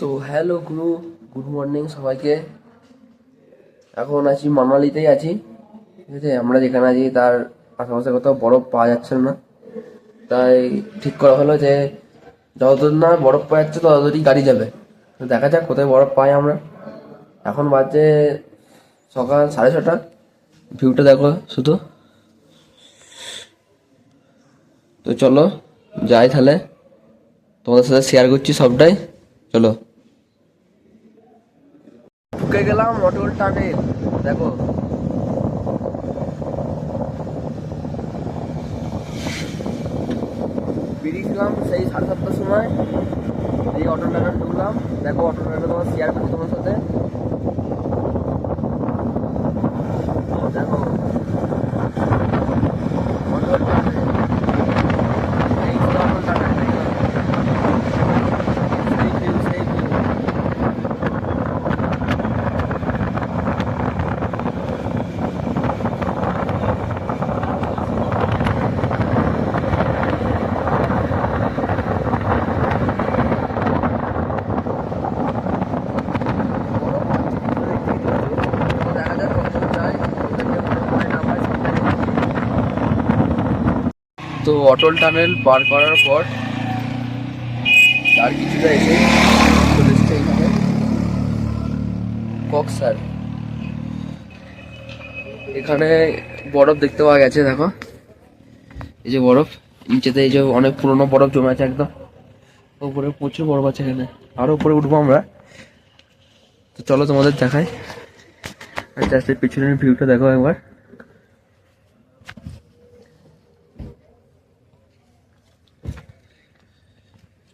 তো হ্যালো গুরু, good morning সবাইকে। এখন আছি মানালিতেই আছি। ঠিক আছে, আমরা যেখানে আছি তার আশেপাশে কোথাও বরফ পাওয়া যাচ্ছে না। তাই ঠিক করা হলো যে, যতদূর না বরফ পাওয়া যাচ্ছে ততদূরই গাড়ি যাবে। দেখা যাক কোথায় বরফ পাই আমরা। এখন বাজে সকাল সাড়ে ছটা। ভিউটা দেখো শুধু। তো চলো, যাই তাহলে। তোমাদের সাথে শেয়ার করছি সবটাই। চলো। ঢুকে গেলাম অটল টানেল। দেখো। বেরিয়েছিলাম সেই সাড়ে সাতটার সময়। এই অটো টানেল ঢুকলাম। দেখো অটো টানেল তোমার শেয়ার করছি তোমার সাথে দেখো অটল টানেল এই ছিল অটল টানেল সেই view, সেই view। তো অটল টানেল পার করার পর আর কিছুটা এসে কক্সার এখানে। বরফ দেখতে পাওয়া গেছে, দেখো। এই যে বরফ, নিচেতে এই যে অনেক পুরনো বরফ জমে আছে একদম। উপরে প্রচুর বরফ আছে এখানে। আরও উপরে উঠবো আমরা। তো চলো তোমাদের দেখাই। আর জাস্ট পিছনের ভিউটা দেখো একবার।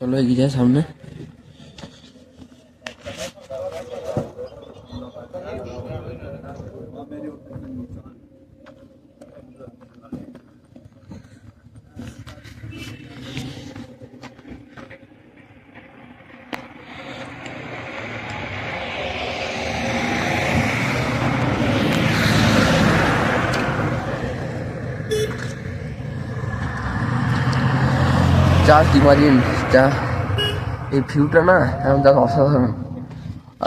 চলো এগিয়ে যায় সামনে। জাস্ট ইমাজিন যা। এই ভিউটা না এখন যা অসাধারণ।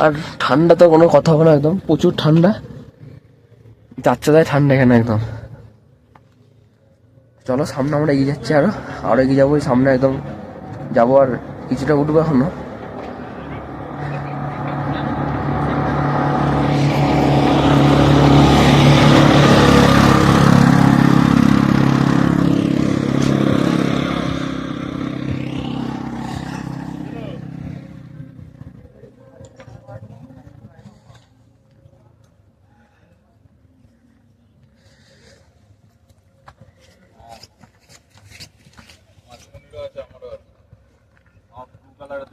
আর ঠান্ডা তো কোনো কথা হবে না একদম, প্রচুর ঠান্ডা। যাচ্ছে তাই ঠান্ডা এখানে একদম। চলো সামনে আমরা এগিয়ে যাচ্ছি আরও। আরও এগিয়ে যাব সামনে একদম যাব আর কিছুটা উঠবো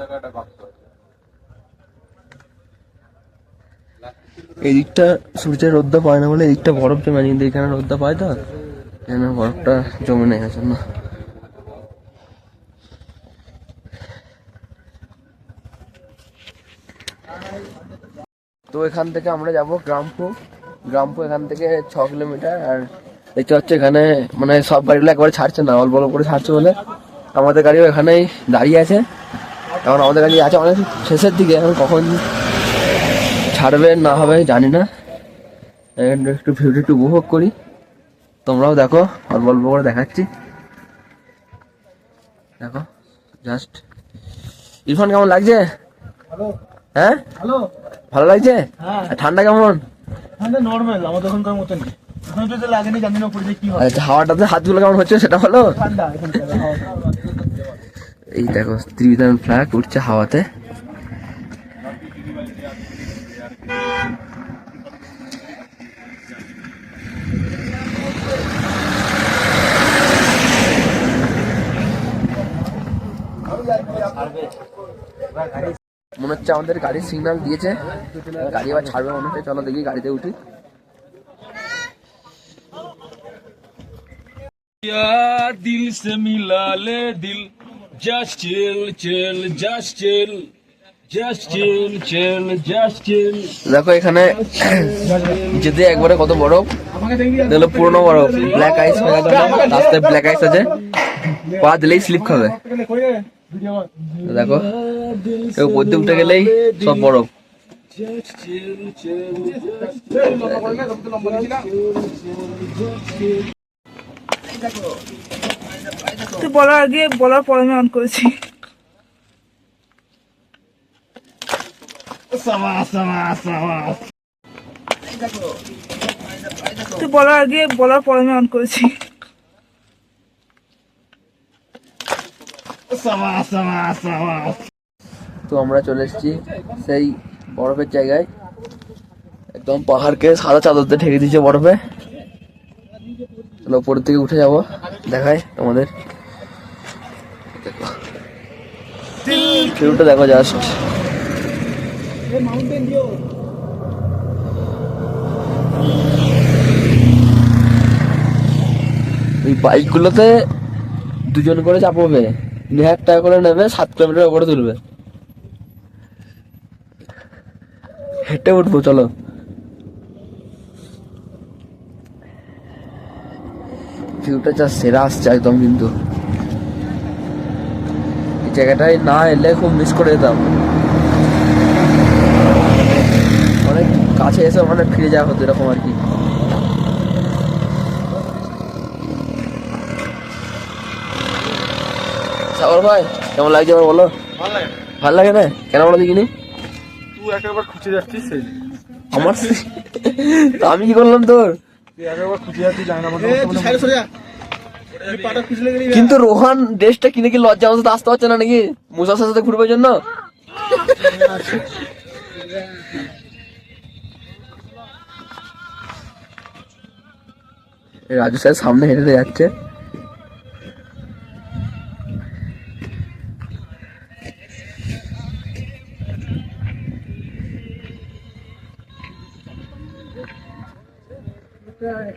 এখনও এই দিকটা সূর্যের রোদটা পায় না বলে এই দিকটা বরফ জমে কিন্তু এখানে রোদটা পায় তো, এখানে বরফটা জমে নেই না তো এখান থেকে আমরা যাব গ্রামপুর। গ্রামপুর এখান থেকে ছ কিলোমিটার, আর দেখতে পাচ্ছি এখানে মানে সব গাড়িগুলো একবারে ছাড়ছে না, অল্প অল্প করে ছাড়ছে বলে। আমাদের গাড়িও এখানেই দাঁড়িয়ে আছে। এখন আমাদের গাড়ি আছে অনেক শেষের দিকে এখন কখন ছাড়বে না হবে জানি না। একটু ভিউটা একটু উপভোগ করি। তোমরাও দেখো অল্প অল্প করে দেখাচ্ছি। দেখো জাস্ট ইরফান কেমন লাগছে? হ্যাঁ? ভালো। লাগছে? হ্যাঁ। ঠান্ডা কেমন? হাওয়াটাতে হাতগুলো কেমন হচ্ছে সেটা হলো। এই দেখো, ত্রিবিধান ফ্ল্যাগ উঠছে হাওয়াতে। মনে হচ্ছে আমাদের গাড়ির সিগন্যাল দিয়েছে। গাড়ি আবার ছাড়বে মনে হচ্ছে। চলো দেখি গাড়িতে উঠি। দিল সে মিলালে দিল just chill chill, just chill. Just chill দেখো এখানে যেতে একবারে কত বরফ দেখল পুরনো বরফ ব্ল্যাক আইস রাস্তায় ব্ল্যাক আইস আছে। পা দিলেই স্লিপ খাবে। দেখো, কেউ উপর উঠে গেলেই সব বরফ তুই বলার আগে, বলার পরে আমি অন করেছি। তুই বলার আগে, বলার পরে আমি অন করেছি। তো আমরা চলে এসেছি সেই বরফের জায়গায়। একদম পাহাড়কে সাদা চাদর দিয়ে ঢেকে দিয়েছে বরফে। তাহলে উপরের দিকে উঠে যাব। দেখাই তোমাদের। ভিউটা দেখো জাস্ট এই বাইকগুলোতে দুজন করে চাপবে। নিয়ে হাজার টাকা করে নেবে সাত কিলোমিটার উপরে তুলবে। হেঁটে উঠবো চলো। ভিউটা যা সেরা আসছে একদম কিন্তু। এই জায়গাটায় না এলে খুব মিস করে যেতাম। অনেক কাছে এসে মানে ফিরে যাওয়া হতো এরকম আর কি। সাগর ভাই কেমন লাগছে আমার বলো? ভালো লাগে। না? কেন বলো দেখিনি? তুই একবার খুঁজে যাচ্ছিস আমার আমি কি করলাম তোর? কিন্তু রোহান ড্রেসটা কিনে কি লজ্জা মতো আসতে পারছে না নাকি? মুসার সাথে ঘুরবার জন্য। রাজু স্যার সামনে হেঁটে যাচ্ছে।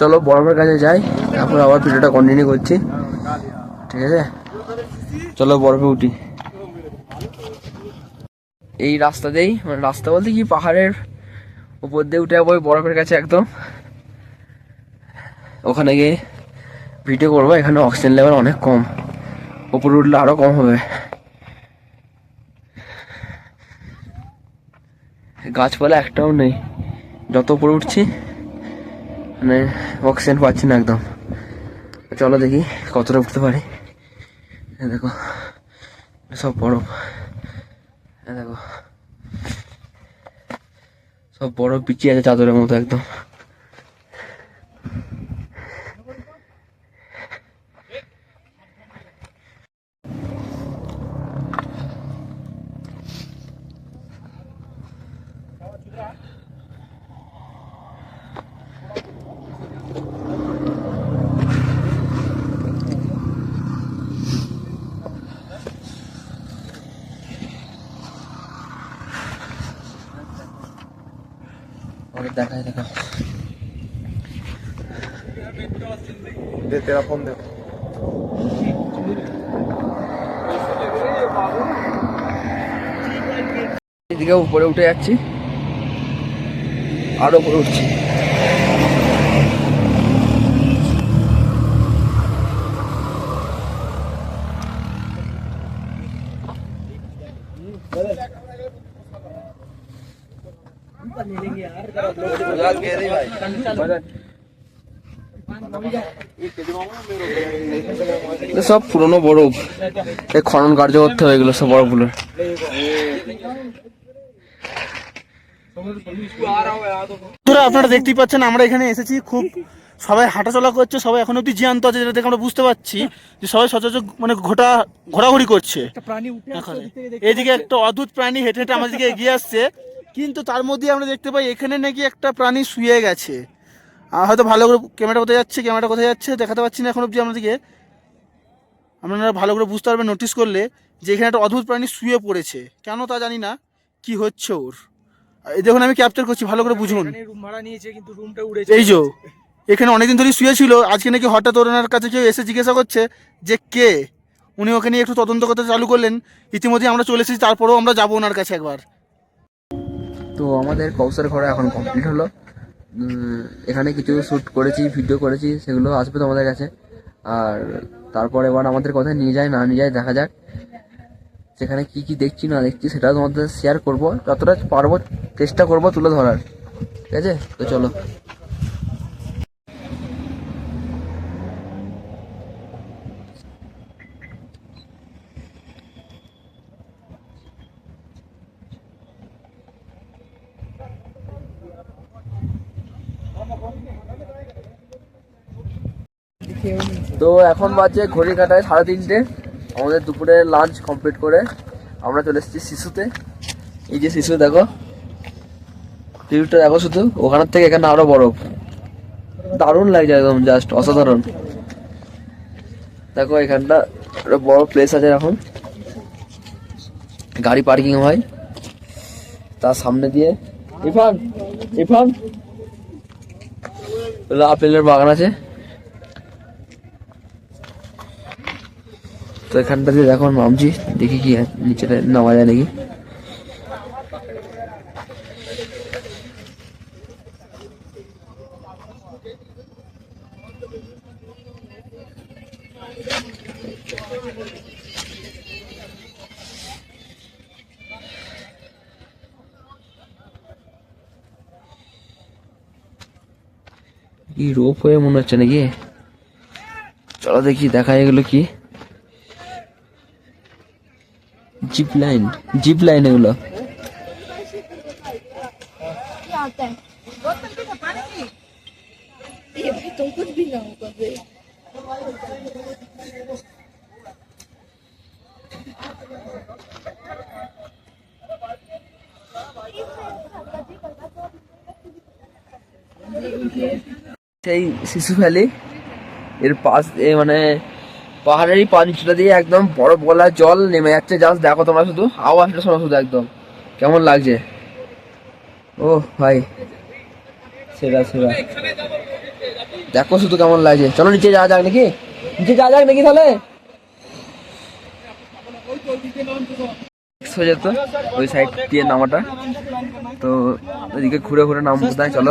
চলো বরফের কাছে যাই, তারপর আবার ভিডিওটা কন্টিনিউ করছি। ঠিক আছে? চলো বরফে উঠি। এই রাস্তাতেই মানে রাস্তা বলতে কি পাহাড়ের উপর দিয়ে উঠে যাব বরফের কাছে একদম। ওখানে গিয়ে ভিডিও করব, এখানে অক্সিজেন লেভেল অনেক কম। উপরে উঠলে আরও কম হবে। গাছপালা একটাও নেই। যত উপরে উঠছি মানে অক্সিজেন পাচ্ছি না একদম। চলো দেখি কতটা উঠতে পারি। দেখো, সব বরফ। দেখো, সব বরফ পিছিয়ে আছে চাদরের মতো একদম। দেখাই দেখা তেরা ফোন দেখ এদিকে উপরে উঠে যাচ্ছি। আরও উপরে উঠছি এগুলো সব পুরনো বরফ এই খনন কার্য করতে হয়ে এগুলো সব বরফগুলো বন্ধুরা আপনারা দেখতেই পাচ্ছেন আমরা এখানে এসেছি খুব সবাই হাঁটাচলা করছে সবাই এখন অব্দি জ্যান্ত আছে যেটা দেখে আমরা বুঝতে পারছি যে সবাই সচরাচর মানে ঘোটা ঘোরাঘুরি করছে। এদিকে একটা অদ্ভুত প্রাণী হেঁটে হেঁটে আমাদের দিকে এগিয়ে আসছে। কিন্তু তার মধ্যে আমরা দেখতে পাই এখানে নাকি একটা প্রাণী শুয়ে গেছে। হয়তো ভালো করে ক্যামেরা কোথায় যাচ্ছে ক্যামেরা কোথায় যাচ্ছে দেখাতে পাচ্ছি না এখন অব্দি আমাদেরকে। আপনারা ভালো করে বুঝতে পারবেন নোটিস করলে যে এখানে একটা অদ্ভুত প্রাণী শুয়ে পড়েছে। কেন তা জানি না কি হচ্ছে ওর? এই দেখুন আমি ক্যাপচার করছি ভালো করে বুঝুন। রুম ভাড়া নিয়েছে কিন্তু রুমটা উড়েছে এই যে এখানে অনেকদিন ধরে শুয়েছিল আজকে নাকি হঠাৎ ওনার কাছে কেউ এসে জিজ্ঞাসা করছে যে কে? উনি ওকে নিয়ে একটু তদন্ত করতে চালু করলেন ইতিমধ্যে আমরা চলে এসেছি তারপরেও আমরা যাব ওনার কাছে একবার। তো আমাদের কৌশল ঘরে এখন কমপ্লিট হলো। এখানে কিছু শ্যুট করেছি ভিডিও করেছি, সেগুলো আসবে তোমাদের কাছে। আর তারপর এবার আমাদের কোথায় নিয়ে যায়, না নিয়ে যায়, দেখা যাক। সেখানে কি কি দেখছি, না দেখছি সেটা তোমাদের শেয়ার করব। যতটা পারব, চেষ্টা করব তুলে ধরার। ঠিক আছে? তো চলো। তো এখন বাজে ঘড়ি কাটায় সাড়ে তিনটে। আমাদের দুপুরে লাঞ্চ কমপ্লিট করে আমরা চলে এসেছি শিশুতে। এই যে শিশু, দেখো। ভিউটা দেখো শুধু, ওখানের থেকে এখানে আরও বরফ দারুণ লাগছে একদম জাস্ট অসাধারণ। দেখো, এখানটা একটা বড় প্লেস আছে এখন। গাড়ি পার্কিং হয়। তার সামনে দিয়ে, ইরফান হলো আপেলের বাগান আছে। তো এখানটা দিয়ে দেখো নামছি দেখি কি নিচেটা নিচে নামা যায় নাকি? কি রোপ হয়ে মনে হচ্ছে নাকি চলো দেখি, দেখা এগুলো কি জিপ লাইন জিপ লাইন এগুলো Thank you. সেই শিশু ভ্যালি এর পাশ মানে পাহাড়েরই পানিটা দিয়ে একদম বড় বলা জল নেমে যাচ্ছে। জাস্ট দেখো তোমরা শুধু। আওয়াজটা শোনো শুধু একদম। কেমন লাগছে? ও ভাই। সেরা সেরা। দেখো শুধু কেমন লাগছে। চলো নিচে যাওয়া যাক নাকি? নিচে যাওয়া যাক নাকি তাহলে? ওই সাইড দিয়ে নামাটা। তো ওইদিকে ঘুরে ঘুরে নাম বোধ চলো।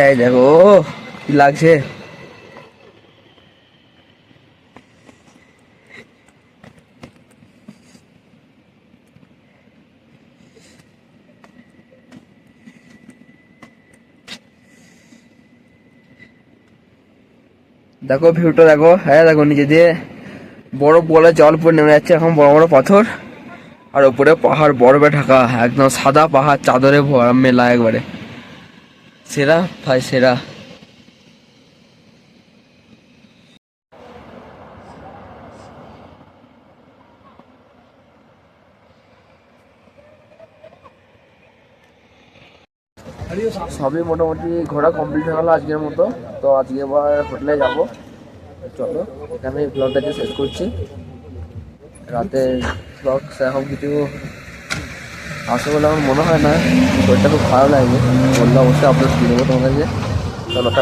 এই দেখো কি লাগছে? দেখো ভিউটা, দেখো হ্যাঁ দেখো, নিচে দিয়ে বড় বলে জল পরে নেমে যাচ্ছে, এখন বড় বড় পাথর, আর ওপরে পাহাড়, বরফে ঢাকা, একদম সাদা পাহাড়, চাদরে মেলা একবারে। সেরা, ভাই সেরা। সবই মোটামুটি ঘোরা কমপ্লিট হয়ে গেলো আজকের মতো। তো আজকে এবার হোটেলে যাব। চলো এখানে ব্লগটাকে শেষ করছি। রাতে ব্লগ সেরকম কিছু আসে বলে আমার মনে হয় না, শরীরটা খুব খারাপ লাগবে বললে অবশ্যই আপলোড দিয়ে দেবো তোমাদের চলো, টা-